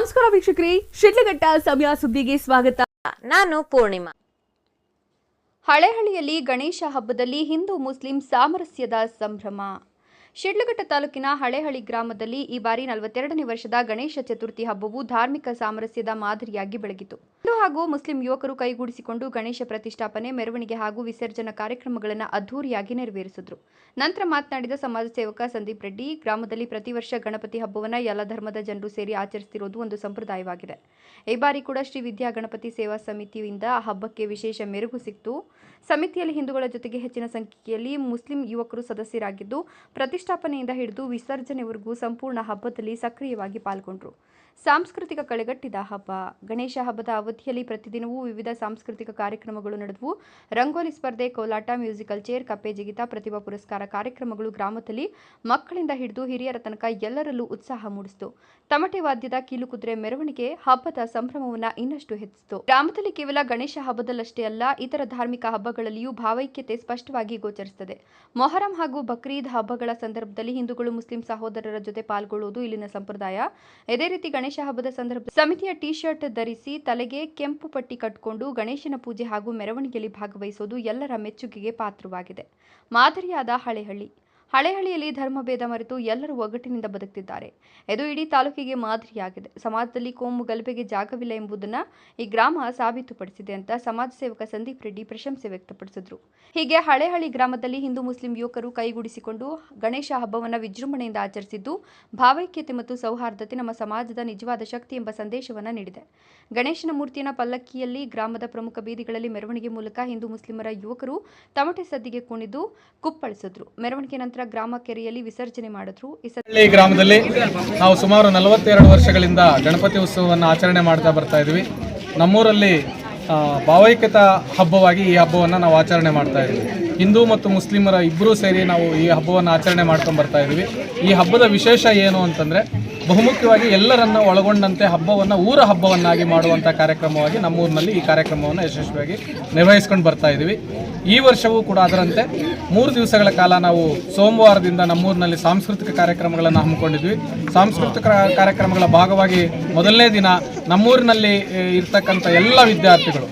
ನಮಸ್ಕಾರ ವೀಕ್ಷಕರೇ, ಶಿಡ್ಲಘಟ್ಟ ಸಮಯ ಸುದ್ದಿಗೆ ಸ್ವಾಗತ. ನಾನು ಪೂರ್ಣಿಮಾ. ಹಳೆಹಳ್ಳಿಯಲ್ಲಿ ಗಣೇಶ ಹಬ್ಬದಲ್ಲಿ ಹಿಂದೂ ಮುಸ್ಲಿಂ ಸಾಮರಸ್ಯದ ಸಂಭ್ರಮ. ಶಿಡ್ಲಘಟ್ಟ ತಾಲೂಕಿನ ಹಳೆಹಳ್ಳಿ ಗ್ರಾಮದಲ್ಲಿ ಈ ಬಾರಿ ನಲವತ್ತೆರಡನೇ ವರ್ಷದ ಗಣೇಶ ಚತುರ್ಥಿ ಹಬ್ಬವು ಧಾರ್ಮಿಕ ಸಾಮರಸ್ಯದ ಮಾದರಿಯಾಗಿ ಬೆಳಗಿತು. ಹಿಂದೂ ಹಾಗೂ ಮುಸ್ಲಿಂ ಯುವಕರು ಕೈಗೂಡಿಸಿಕೊಂಡು ಗಣೇಶ ಪ್ರತಿಷ್ಠಾಪನೆ, ಮೆರವಣಿಗೆ ಹಾಗೂ ವಿಸರ್ಜನಾ ಕಾರ್ಯಕ್ರಮಗಳನ್ನು ಅದ್ದೂರಿಯಾಗಿ ನೆರವೇರಿಸಿದ್ರು. ನಂತರ ಮಾತನಾಡಿದ ಸಮಾಜ ಸೇವಕ ಸಂದೀಪ್ ರೆಡ್ಡಿ, ಗ್ರಾಮದಲ್ಲಿ ಪ್ರತಿ ವರ್ಷ ಗಣಪತಿ ಹಬ್ಬವನ್ನು ಎಲ್ಲ ಧರ್ಮದ ಜನರು ಸೇರಿ ಆಚರಿಸುತ್ತಿರುವುದು ಒಂದು ಸಂಪ್ರದಾಯವಾಗಿದೆ. ಈ ಬಾರಿ ಕೂಡ ಶ್ರೀ ವಿದ್ಯಾ ಗಣಪತಿ ಸೇವಾ ಸಮಿತಿಯಿಂದ ಹಬ್ಬಕ್ಕೆ ವಿಶೇಷ ಮೆರುಗು ಸಿಕ್ತು. ಸಮಿತಿಯಲ್ಲಿ ಹಿಂದೂಗಳ ಜೊತೆಗೆ ಹೆಚ್ಚಿನ ಸಂಖ್ಯೆಯಲ್ಲಿ ಮುಸ್ಲಿಂ ಯುವಕರು ಸದಸ್ಯರಾಗಿದ್ದು ಪ್ರತಿಷ್ಠಾಪನೆಯಿಂದ ಹಿಡಿದು ವಿಸರ್ಜನೆವರೆಗೂ ಸಂಪೂರ್ಣ ಹಬ್ಬದಲ್ಲಿ ಸಕ್ರಿಯವಾಗಿ ಪಾಲ್ಗೊಂಡರು. ಸಾಂಸ್ಕೃತಿಕ ಕಳೆಗಟ್ಟಿದ ಹಬ್ಬ. ಗಣೇಶ ಹಬ್ಬದ ಅವಧಿಯಲ್ಲಿ ಪ್ರತಿದಿನವೂ ವಿವಿಧ ಸಾಂಸ್ಕೃತಿಕ ಕಾರ್ಯಕ್ರಮಗಳು ನಡೆದವು. ರಂಗೋಲಿ ಸ್ಪರ್ಧೆ, ಕೋಲಾಟ, ಮ್ಯೂಸಿಕಲ್ ಚೇರ್, ಕಪ್ಪೆ ಜಿಗಿತ, ಪ್ರತಿಭಾ ಪುರಸ್ಕಾರ ಕಾರ್ಯಕ್ರಮಗಳು ಗ್ರಾಮದಲ್ಲಿ ಮಕ್ಕಳಿಂದ ಹಿಡಿದು ಹಿರಿಯರ ತನಕ ಎಲ್ಲರಲ್ಲೂ ಉತ್ಸಾಹ ಮೂಡಿಸಿತು. ತಮಟೆ ವಾದ್ಯದ ಕೀಲುಕುದುರೆ ಮೆರವಣಿಗೆ ಹಬ್ಬದ ಸಂಭ್ರಮವನ್ನ ಇನ್ನಷ್ಟು ಹೆಚ್ಚಿಸಿತು. ಗ್ರಾಮದಲ್ಲಿ ಕೇವಲ ಗಣೇಶ ಹಬ್ಬದಲ್ಲಷ್ಟೇ ಅಲ್ಲ, ಇತರ ಧಾರ್ಮಿಕ ಹಬ್ಬಗಳಲ್ಲಿಯೂ ಭಾವೈಕ್ಯತೆ ಸ್ಪಷ್ಟವಾಗಿ ಗೋಚರಿಸುತ್ತದೆ. ಮೊಹರಂ ಹಾಗೂ ಬಕ್ರೀದ್ ಹಬ್ಬಗಳ ಸಂದರ್ಭದಲ್ಲಿ ಹಿಂದೂಗಳು ಮುಸ್ಲಿಂ ಸಹೋದರರ ಜೊತೆ ಪಾಲ್ಗೊಳ್ಳುವುದು ಇಲ್ಲಿನ ಸಂಪ್ರದಾಯ. ಇದೇ ರೀತಿ ಗಣೇಶ ಹಬ್ಬದ ಸಂದರ್ಭ ಸಮಿತಿಯ ಟಿ ಶರ್ಟ್ ಧರಿಸಿ ತಲೆಗೆ ಕೆಂಪು ಪಟ್ಟಿ ಕಟ್ಟಿಕೊಂಡು ಗಣೇಶನ ಪೂಜೆ ಹಾಗೂ ಮೆರವಣಿಗೆಯಲ್ಲಿ ಭಾಗವಹಿಸುವುದು ಎಲ್ಲರ ಮೆಚ್ಚುಗೆಗೆ ಪಾತ್ರವಾಗಿದೆ. ಮಾದರಿಯಾದ ಹಳೆಹಳ್ಳಿ ಹಳೆಹಳ್ಳಿಯಲ್ಲಿ ಧರ್ಮಭೇದ ಮರೆತು ಎಲ್ಲರೂ ಒಗ್ಗಟ್ಟಿನಿಂದ ಬದುಕ್ತಿದ್ದಾರೆ. ಇದು ಇಡೀ ತಾಲೂಕಿಗೆ ಮಾದರಿಯಾಗಿದೆ. ಸಮಾಜದಲ್ಲಿ ಕೋಮು ಗಲಭೆಗೆ ಜಾಗವಿಲ್ಲ ಎಂಬುದನ್ನು ಈ ಗ್ರಾಮ ಸಾಬೀತುಪಡಿಸಿದೆ ಅಂತ ಸಮಾಜ ಸೇವಕ ಸಂದೀಪ್ ರೆಡ್ಡಿ ಪ್ರಶಂಸೆ ವ್ಯಕ್ತಪಡಿಸಿದರು. ಹೀಗೆ ಹಳೆಹಳ್ಳಿ ಗ್ರಾಮದಲ್ಲಿ ಹಿಂದೂ ಮುಸ್ಲಿಂ ಯುವಕರು ಕೈಗೂಡಿಸಿಕೊಂಡು ಗಣೇಶ ಹಬ್ಬವನ್ನು ವಿಜೃಂಭಣೆಯಿಂದ ಆಚರಿಸಿದ್ದು ಭಾವೈಕ್ಯತೆ ಮತ್ತು ಸೌಹಾರ್ದತೆ ನಮ್ಮ ಸಮಾಜದ ನಿಜವಾದ ಶಕ್ತಿ ಎಂಬ ಸಂದೇಶವನ್ನು ನೀಡಿದೆ. ಗಣೇಶನ ಮೂರ್ತಿಯನ್ನು ಪಲ್ಲಕ್ಕಿಯಲ್ಲಿ ಗ್ರಾಮದ ಪ್ರಮುಖ ಬೀದಿಗಳಲ್ಲಿ ಮೆರವಣಿಗೆ ಮೂಲಕ ಹಿಂದೂ ಮುಸ್ಲಿಮರ ಯುವಕರು ತಮಟೆ ಸದ್ದಿಗೆ ಕುಣಿದು ಕುಪ್ಪಳಿಸಿದ್ರು. ಮೆರವಣಿಗೆ ನಂತರ ಗ್ರಾಮ ಕೆರೆಯಲ್ಲಿ ವಿಸರ್ಜನೆ ಮಾಡಿದ್ರು. ಈ ಗ್ರಾಮದಲ್ಲಿ ನಾವು ಸುಮಾರು ನಲವತ್ತೆರಡು ವರ್ಷಗಳಿಂದ ಗಣಪತಿ ಉತ್ಸವವನ್ನು ಆಚರಣೆ ಮಾಡ್ತಾ ಬರ್ತಾ ಇದ್ವಿ ನಮ್ಮೂರಲ್ಲಿ ಭಾವೈಕ್ಯತಾ ಹಬ್ಬವಾಗಿ ಈ ಹಬ್ಬವನ್ನು ನಾವು ಆಚರಣೆ ಮಾಡ್ತಾ ಇದ್ವಿ ಹಿಂದೂ ಮತ್ತು ಮುಸ್ಲಿಮರ ಇಬ್ಬರೂ ಸೇರಿ ನಾವು ಈ ಹಬ್ಬವನ್ನು ಆಚರಣೆ ಮಾಡ್ಕೊಂಡು ಬರ್ತಾ ಇದ್ವಿ ಈ ಹಬ್ಬದ ವಿಶೇಷ ಏನು ಅಂತಂದರೆ ಬಹುಮುಖ್ಯವಾಗಿ ಎಲ್ಲರನ್ನ ಒಳಗೊಂಡಂತೆ ಹಬ್ಬವನ್ನು, ಊರ ಹಬ್ಬವನ್ನಾಗಿ ಮಾಡುವಂಥ ಕಾರ್ಯಕ್ರಮವಾಗಿ ನಮ್ಮೂರಿನಲ್ಲಿ ಈ ಕಾರ್ಯಕ್ರಮವನ್ನು ಯಶಸ್ವಿಯಾಗಿ ನಿರ್ವಹಿಸ್ಕೊಂಡು ಬರ್ತಾ ಇದ್ದೀವಿ ಈ ವರ್ಷವೂ ಕೂಡ ಅದರಂತೆ ಮೂರು ದಿವಸಗಳ ಕಾಲ ನಾವು ಸೋಮವಾರದಿಂದ ನಮ್ಮೂರಿನಲ್ಲಿ ಸಾಂಸ್ಕೃತಿಕ ಕಾರ್ಯಕ್ರಮಗಳನ್ನು ಹಮ್ಮಿಕೊಂಡಿದ್ವಿ. ಸಾಂಸ್ಕೃತಿಕ ಕಾರ್ಯಕ್ರಮಗಳ ಭಾಗವಾಗಿ ಮೊದಲನೇ ದಿನ ನಮ್ಮೂರಿನಲ್ಲಿ ಇರ್ತಕ್ಕಂಥ ಎಲ್ಲ ವಿದ್ಯಾರ್ಥಿಗಳು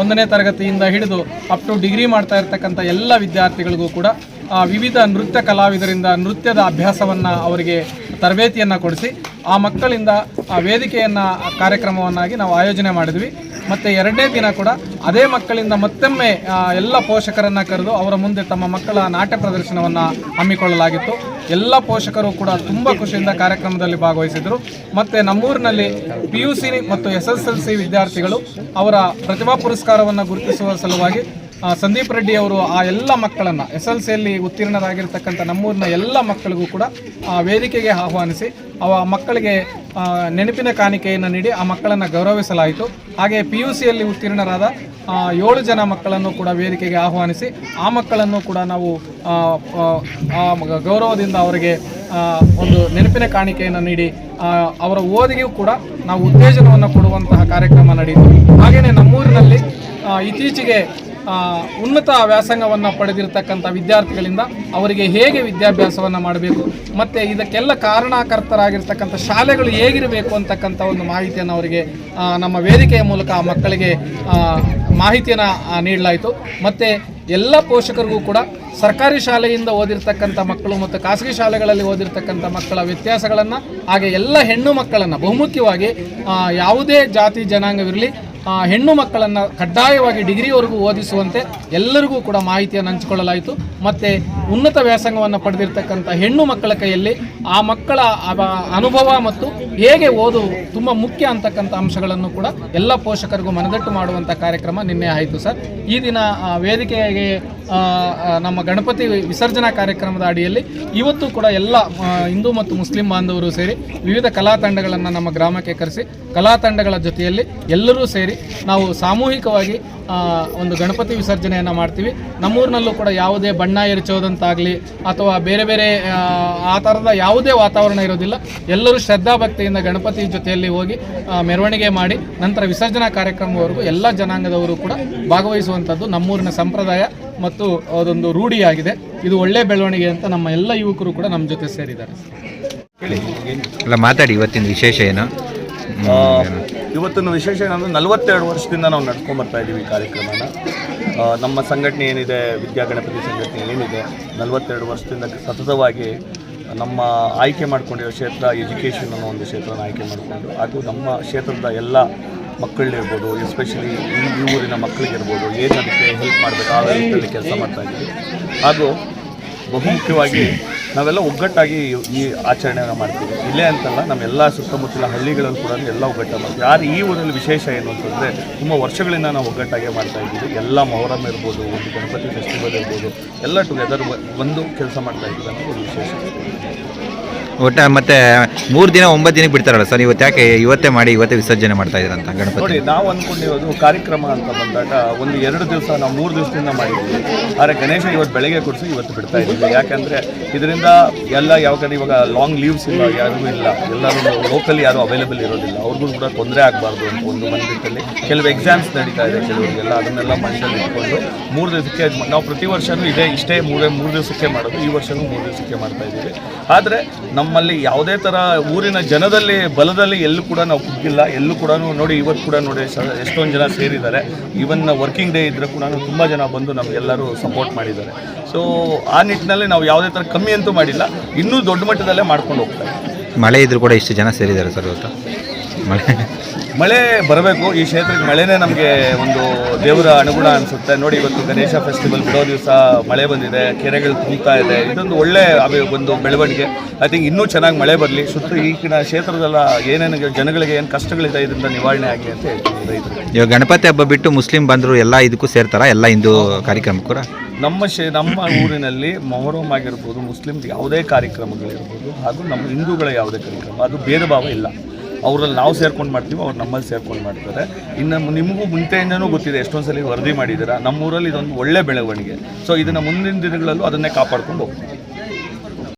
ಒಂದನೇ ತರಗತಿಯಿಂದ ಹಿಡಿದು ಅಪ್ ಟು ಡಿಗ್ರಿ ಮಾಡ್ತಾ ಇರ್ತಕ್ಕಂಥ ಎಲ್ಲ ವಿದ್ಯಾರ್ಥಿಗಳಿಗೂ ಕೂಡ ವಿವಿಧ ನೃತ್ಯ ಕಲಾವಿದರಿಂದ ನೃತ್ಯದ ಅಭ್ಯಾಸವನ್ನು ಅವರಿಗೆ ತರಬೇತಿಯನ್ನು ಕೊಡಿಸಿ ಆ ಮಕ್ಕಳಿಂದ ಆ ವೇದಿಕೆಯನ್ನು ಕಾರ್ಯಕ್ರಮವನ್ನಾಗಿ ನಾವು ಆಯೋಜನೆ ಮಾಡಿದ್ವಿ. ಮತ್ತು ಎರಡನೇ ದಿನ ಕೂಡ ಅದೇ ಮಕ್ಕಳಿಂದ ಮತ್ತೊಮ್ಮೆ ಎಲ್ಲ ಪೋಷಕರನ್ನು ಕರೆದು ಅವರ ಮುಂದೆ ತಮ್ಮ ಮಕ್ಕಳ ನಾಟ್ಯ ಪ್ರದರ್ಶನವನ್ನು ಹಮ್ಮಿಕೊಳ್ಳಲಾಗಿತ್ತು. ಎಲ್ಲ ಪೋಷಕರು ಕೂಡ ತುಂಬ ಖುಷಿಯಿಂದ ಕಾರ್ಯಕ್ರಮದಲ್ಲಿ ಭಾಗವಹಿಸಿದರು. ಮತ್ತು ನಮ್ಮೂರಿನಲ್ಲಿ ಪಿ ಯು ಸಿ ಮತ್ತು ಎಸ್ ಎಸ್ ಎಲ್ ಸಿ ವಿದ್ಯಾರ್ಥಿಗಳು ಅವರ ಪ್ರತಿಭಾ ಪುರಸ್ಕಾರವನ್ನು ಗುರುತಿಸುವ ಸಲುವಾಗಿ ಸಂದೀಪ್ ರೆಡ್ಡಿ ಅವರು ಆ ಎಲ್ಲ ಮಕ್ಕಳನ್ನು ಎಸ್ ಎಲ್ ಸಿಯಲ್ಲಿ ಉತ್ತೀರ್ಣರಾಗಿರ್ತಕ್ಕಂಥ ನಮ್ಮೂರಿನ ಎಲ್ಲ ಮಕ್ಕಳಿಗೂ ಕೂಡ ಆ ವೇದಿಕೆಗೆ ಆಹ್ವಾನಿಸಿ, ಅವ ಮಕ್ಕಳಿಗೆ ನೆನಪಿನ ಕಾಣಿಕೆಯನ್ನು ನೀಡಿ ಆ ಮಕ್ಕಳನ್ನು ಗೌರವಿಸಲಾಯಿತು. ಹಾಗೆ ಪಿ ಯು ಸಿಯಲ್ಲಿ ಉತ್ತೀರ್ಣರಾದ ಏಳು ಜನ ಮಕ್ಕಳನ್ನು ಕೂಡ ವೇದಿಕೆಗೆ ಆಹ್ವಾನಿಸಿ, ಆ ಮಕ್ಕಳನ್ನು ಕೂಡ ನಾವು ಗೌರವದಿಂದ ಅವರಿಗೆ ಒಂದು ನೆನಪಿನ ಕಾಣಿಕೆಯನ್ನು ನೀಡಿ ಅವರ ಓದಿಗೂ ಕೂಡ ನಾವು ಉತ್ತೇಜನವನ್ನು ಕೊಡುವಂತಹ ಕಾರ್ಯಕ್ರಮ ನಡೆಯಿತು. ಹಾಗೆಯೇ ನಮ್ಮೂರಿನಲ್ಲಿ ಇತ್ತೀಚೆಗೆ ಉನ್ನತ ವ್ಯಾಸಂಗವನ್ನು ಪಡೆದಿರತಕ್ಕಂಥ ವಿದ್ಯಾರ್ಥಿಗಳಿಂದ ಅವರಿಗೆ ಹೇಗೆ ವಿದ್ಯಾಭ್ಯಾಸವನ್ನು ಮಾಡಬೇಕು? ಮತ್ತು ಇದಕ್ಕೆಲ್ಲ ಕಾರಣಕರ್ತರಾಗಿರ್ತಕ್ಕಂಥ ಶಾಲೆಗಳು ಹೇಗಿರಬೇಕು ಅಂತಕ್ಕಂಥ ಒಂದು ಮಾಹಿತಿಯನ್ನು ಅವರಿಗೆ ನಮ್ಮ ವೇದಿಕೆಯ ಮೂಲಕ ಮಕ್ಕಳಿಗೆ ಮಾಹಿತಿಯನ್ನು ನೀಡಲಾಯಿತು. ಮತ್ತು ಎಲ್ಲ ಪೋಷಕರಿಗೂ ಕೂಡ ಸರ್ಕಾರಿ ಶಾಲೆಯಿಂದ ಓದಿರ್ತಕ್ಕಂಥ ಮಕ್ಕಳು ಮತ್ತು ಖಾಸಗಿ ಶಾಲೆಗಳಲ್ಲಿ ಓದಿರ್ತಕ್ಕಂಥ ಮಕ್ಕಳ ವ್ಯತ್ಯಾಸಗಳನ್ನು, ಹಾಗೆ ಎಲ್ಲ ಹೆಣ್ಣು ಮಕ್ಕಳನ್ನು ಬಹುಮುಖ್ಯವಾಗಿ ಯಾವುದೇ ಜಾತಿ ಜನಾಂಗವಿರಲಿ ಹೆಣ್ಣು ಮಕ್ಕಳನ್ನು ಕಡ್ಡಾಯವಾಗಿ ಡಿಗ್ರಿವರೆಗೂ ಓದಿಸುವಂತೆ ಎಲ್ಲರಿಗೂ ಕೂಡ ಮಾಹಿತಿಯನ್ನು ಹಂಚಿಕೊಳ್ಳಲಾಯಿತು. ಮತ್ತು ಉನ್ನತ ವ್ಯಾಸಂಗವನ್ನು ಪಡೆದಿರ್ತಕ್ಕಂಥ ಹೆಣ್ಣು ಮಕ್ಕಳ ಕೈಯಲ್ಲಿ ಆ ಮಕ್ಕಳ ಅನುಭವ ಮತ್ತು ಹೇಗೆ ಓದು ತುಂಬ ಮುಖ್ಯ ಅಂತಕ್ಕಂಥ ಅಂಶಗಳನ್ನು ಕೂಡ ಎಲ್ಲ ಪೋಷಕರಿಗೂ ಮನದಟ್ಟು ಮಾಡುವಂಥ ಕಾರ್ಯಕ್ರಮ ನಿನ್ನೆ ಆಯಿತು ಸರ್. ಈ ದಿನ ವೇದಿಕೆಗೆ ನಮ್ಮ ಗಣಪತಿ ವಿಸರ್ಜನಾ ಕಾರ್ಯಕ್ರಮದ ಅಡಿಯಲ್ಲಿ ಇವತ್ತು ಕೂಡ ಎಲ್ಲ ಹಿಂದೂ ಮತ್ತು ಮುಸ್ಲಿಂ ಬಾಂಧವರು ಸೇರಿ ವಿವಿಧ ಕಲಾ ತಂಡಗಳನ್ನು ನಮ್ಮ ಗ್ರಾಮಕ್ಕೆ ಕರೆಸಿ ಕಲಾ ತಂಡಗಳ ಜೊತೆಯಲ್ಲಿ ಎಲ್ಲರೂ ಸೇರಿ ನಾವು ಸಾಮೂಹಿಕವಾಗಿ ಒಂದು ಗಣಪತಿ ವಿಸರ್ಜನೆಯನ್ನು ಮಾಡ್ತೀವಿ. ನಮ್ಮೂರಿನಲ್ಲೂ ಕೂಡ ಯಾವುದೇ ಬಣ್ಣ ಎರಚೋದಂತಾಗಲಿ ಅಥವಾ ಬೇರೆ ಬೇರೆ ಆ, ಥರದ ಯಾವುದೇ ವಾತಾವರಣ ಇರೋದಿಲ್ಲ. ಎಲ್ಲರೂ ಶ್ರದ್ಧಾಭಕ್ತಿಯಿಂದ ಗಣಪತಿ ಜೊತೆಯಲ್ಲಿ ಹೋಗಿ ಮೆರವಣಿಗೆ ಮಾಡಿ ನಂತರ ವಿಸರ್ಜನಾ ಕಾರ್ಯಕ್ರಮವರೆಗೂ ಎಲ್ಲ ಜನಾಂಗದವರು ಕೂಡ ಭಾಗವಹಿಸುವಂಥದ್ದು ನಮ್ಮೂರಿನ ಸಂಪ್ರದಾಯ ಮತ್ತು ಅದೊಂದು ರೂಢಿಯಾಗಿದೆ. ಇದು ಒಳ್ಳೆ ಬೆಳವಣಿಗೆ ಅಂತ ನಮ್ಮ ಎಲ್ಲ ಯುವಕರು ಕೂಡ ನಮ್ಮ ಜೊತೆ ಸೇರಿದ್ದಾರೆ. ಅಲ್ಲ ಮಾತಾಡಿ ಇವತ್ತಿನ ವಿಶೇಷ ಏನು? ಆ, ಇವತ್ತಿನ ವಿಶೇಷ ಏನಂದ್ರೆ ನಲವತ್ತೆರಡು ವರ್ಷದಿಂದ ನಾವು ನಡ್ಕೊಂಬರ್ತಾ ಇದ್ದೀವಿ ಈ ಕಾರ್ಯಕ್ರಮನ. ನಮ್ಮ ಸಂಘಟನೆ ಏನಿದೆ ವಿದ್ಯಾಗಣಪತಿ ಸಂಘಟನೆ ಏನಿದೆ, ನಲವತ್ತೆರಡು ವರ್ಷದಿಂದ ಸತತವಾಗಿ ನಮ್ಮ ಆಯ್ಕೆ ಮಾಡಿಕೊಂಡಿರೋ ಕ್ಷೇತ್ರ ಎಜುಕೇಷನ್ ಅನ್ನೋ ಒಂದು ಕ್ಷೇತ್ರನ ಆಯ್ಕೆ ಮಾಡಿಕೊಂಡು ಹಾಗೂ ನಮ್ಮ ಕ್ಷೇತ್ರದ ಎಲ್ಲ ಮಕ್ಕಳಿರ್ಬೋದು ಎಸ್ಪೆಷಲಿ ಈ ಈ ಊರಿನ ಮಕ್ಕಳಿಗಿರ್ಬೋದು, ಏನು ಅದಕ್ಕೆ ಹೆಲ್ಪ್ ಮಾಡಬೇಕು, ಆ ರೀತಿಯಲ್ಲಿ ಕೆಲಸ ಮಾಡ್ತಾ ಇದ್ದೀವಿ. ಹಾಗೂ ಬಹುಮುಖ್ಯವಾಗಿ ನಾವೆಲ್ಲ ಒಗ್ಗಟ್ಟಾಗಿ ಈ ಆಚರಣೆಯನ್ನು ಮಾಡ್ತೀವಿ. ಇಲ್ಲೇ ಅಂತಲ್ಲ ನಮ್ಮೆಲ್ಲ ಸುತ್ತಮುತ್ತಲ ಹಳ್ಳಿಗಳಲ್ಲಿ ಕೂಡ ಎಲ್ಲ ಒಗ್ಗಟ್ಟು ಮಾಡ್ತೀವಿ. ಯಾರು ಈ ಊರಲ್ಲಿ ವಿಶೇಷ ಏನು ಅಂತಂದರೆ ತುಂಬ ವರ್ಷಗಳಿಂದ ನಾವು ಒಗ್ಗಟ್ಟಾಗೆ ಮಾಡ್ತಾ ಇದ್ದೀವಿ. ಎಲ್ಲ ಮೊಹರಂ ಇರ್ಬೋದು, ಒಂದು ಗಣಪತಿ ಫೆಸ್ಟಿವಲ್ ಇರ್ಬೋದು, ಎಲ್ಲ ಟುಗೆದರ್ ಒಂದು ಕೆಲಸ ಮಾಡ್ತಾ ಇದ್ದೀವಿ ಅನ್ನೋದು ಒಂದು ವಿಶೇಷ ಒಟ್ಟ ಮತ್ತೆ ಮೂರು ದಿನ, ಒಂಬತ್ತು ದಿನಕ್ಕೆ ಬಿಡ್ತಾರಲ್ಲ ಸರ್, ಇವತ್ತು ಯಾಕೆ ಇವತ್ತೇ ಮಾಡಿ, ಇವತ್ತೇ ವಿಸರ್ಜನೆ ಮಾಡ್ತಾ ಇದ್ದೀರಂತ ಗಣಪತಿ? ನೋಡಿ, ನಾವು ಅಂದ್ಕೊಂಡಿರೋದು ಕಾರ್ಯಕ್ರಮ ಅಂತ ಬಂದಾಗ ಒಂದು ಎರಡು ದಿವಸ ನಾವು ಮೂರು ದಿವಸದಿಂದ ಮಾಡಿದ್ವಿ ಆದರೆ ಗಣೇಶ ಇವತ್ತು ಬೆಳಗ್ಗೆ ಕೊಡಿಸಿ ಇವತ್ತು ಬಿಡ್ತಾ ಇದ್ದೀವಿ. ಯಾಕಂದರೆ ಇದರಿಂದ ಎಲ್ಲ ಯಾವ ಕಡೆ ಇವಾಗ ಲಾಂಗ್ ಲೀವ್ಸ್ ಇಲ್ಲ, ಯಾರಿಗೂ ಇಲ್ಲ. ಎಲ್ಲರೂ ಲೋಕಲ್ ಯಾರು ಅವೈಲೇಬಲ್ ಇರೋದಿಲ್ಲ. ಅವ್ರಿಗೂ ಕೂಡ ತೊಂದರೆ ಆಗಬಾರ್ದು ಅಂತ ಒಂದು ಮಂದಿರದಲ್ಲಿ ಕೆಲವು ಎಕ್ಸಾಮ್ಸ್ ನಡೀತಾ ಇದೆ ಕೆಲವರಿಗೆಲ್ಲ. ಅದನ್ನೆಲ್ಲ ಮನಸ್ಸಲ್ಲಿ ಇಟ್ಕೊಂಡು ಮೂರು ದಿವಸಕ್ಕೆ ನಾವು ಪ್ರತಿ ವರ್ಷವೂ ಇದೇ, ಇಷ್ಟೇ ಮೂರೇ ಮೂರು ದಿವಸಕ್ಕೆ ಮಾಡೋದು. ಈ ವರ್ಷವೂ ಮೂರು ದಿವಸಕ್ಕೆ ಮಾಡ್ತಾ ಇದ್ದೀವಿ. ಆದರೆ ನಮ್ಮಲ್ಲಿ ಯಾವುದೇ ಥರ ಊರಿನ ಜನದಲ್ಲಿ, ಬಲದಲ್ಲಿ ಎಲ್ಲೂ ಕೂಡ ನಾವು ಕುಗ್ಗಿಲ್ಲ. ಎಲ್ಲೂ ಕೂಡ ನೋಡಿ, ಇವತ್ತು ಕೂಡ ನೋಡಿ ಎಷ್ಟೊಂದು ಜನ ಸೇರಿದ್ದಾರೆ. ಈವನ್ ವರ್ಕಿಂಗ್ ಡೇ ಇದ್ದರೆ ಕೂಡ ತುಂಬ ಜನ ಬಂದು ನಮಗೆಲ್ಲರೂ ಸಪೋರ್ಟ್ ಮಾಡಿದ್ದಾರೆ. ಸೊ ಆ ನಿಟ್ಟಿನಲ್ಲಿ ನಾವು ಯಾವುದೇ ಥರ ಕಮ್ಮಿ ಅಂತೂ ಮಾಡಿಲ್ಲ. ಇನ್ನೂ ದೊಡ್ಡ ಮಟ್ಟದಲ್ಲೇ ಮಾಡ್ಕೊಂಡು ಹೋಗ್ತಾರೆ ಮಳೆ ಇದ್ದರೂ ಕೂಡ ಇಷ್ಟು ಜನ ಸೇರಿದ್ದಾರೆ ಸರ್ ಇವತ್ತು. ಮಳೆ. ಮಳೆ ಬರಬೇಕು ಈ ಕ್ಷೇತ್ರಕ್ಕೆ ಮಳೆನೇ ನಮಗೆ ಒಂದು ದೇವರ ಅನುಗುಣ ಅನಿಸುತ್ತೆ. ನೋಡಿ ಇವತ್ತು ಗಣೇಶ ಫೆಸ್ಟಿವಲ್ ಬಿಡೋ ದಿವಸ ಮಳೆ ಬಂದಿದೆ ಕೆರೆಗಳು ತುಂಬ್ತಾ ಇದೆ. ಇದೊಂದು ಒಳ್ಳೆ ಅಭಿ ಒಂದು ಬೆಳವಣಿಗೆ. ಐ ಥಿಂಕ್ ಇನ್ನೂ ಚೆನ್ನಾಗಿ ಮಳೆ ಬರಲಿ. ಸುತ್ತ ಈಗಿನ ಕ್ಷೇತ್ರದೆಲ್ಲ ಏನೇನು ಜನಗಳಿಗೆ ಏನು ಕಷ್ಟಗಳಿದೆ ಇದರಿಂದ ನಿವಾರಣೆ ಆಗಲಿ ಅಂತ ಹೇಳ್ತೀನಿ ಇವಾಗ ಗಣಪತಿ ಹಬ್ಬ ಬಿಟ್ಟು ಮುಸ್ಲಿಂ ಬಂದರು ಎಲ್ಲ ಇದಕ್ಕೂ ಸೇರ್ತಾರ? ಎಲ್ಲ ಹಿಂದೂ ಕಾರ್ಯಕ್ರಮಕ್ಕೂ ಕೂಡ? ನಮ್ಮ ಶೇ ನಮ್ಮ ಊರಿನಲ್ಲಿ ಮೊಹರಂ ಆಗಿರ್ಬೋದು ಮುಸ್ಲಿಮ್ಸ್ ಯಾವುದೇ ಕಾರ್ಯಕ್ರಮಗಳಿರ್ಬೋದು ಹಾಗೂ ನಮ್ಮ ಹಿಂದೂಗಳ ಯಾವುದೇ ಕಾರ್ಯಕ್ರಮ ಅದು ಭೇದ ಭಾವ ಇಲ್ಲ. ಅವರಲ್ಲಿ ನಾವು ಸೇರ್ಕೊಂಡು ಮಾಡ್ತೀವಿ ಅವ್ರು ನಮ್ಮಲ್ಲಿ ಸೇರ್ಕೊಂಡು ಮಾಡ್ತಾರೆ. ಇನ್ನು ನಿಮಗೂ ಮುಂಚೆಯಿಂದನೂ ಗೊತ್ತಿದೆ ಎಷ್ಟೊಂದು ಸಲ ವರದಿ ಮಾಡಿದ್ದೀರಾ. ನಮ್ಮೂರಲ್ಲಿ ಇದೊಂದು ಒಳ್ಳೆ ಬೆಳವಣಿಗೆ. ಸೊ ಇದನ್ನು ಮುಂದಿನ ದಿನಗಳಲ್ಲೂ ಅದನ್ನೇ ಕಾಪಾಡ್ಕೊಂಡು ಹೋಗ್ತೀವಿ.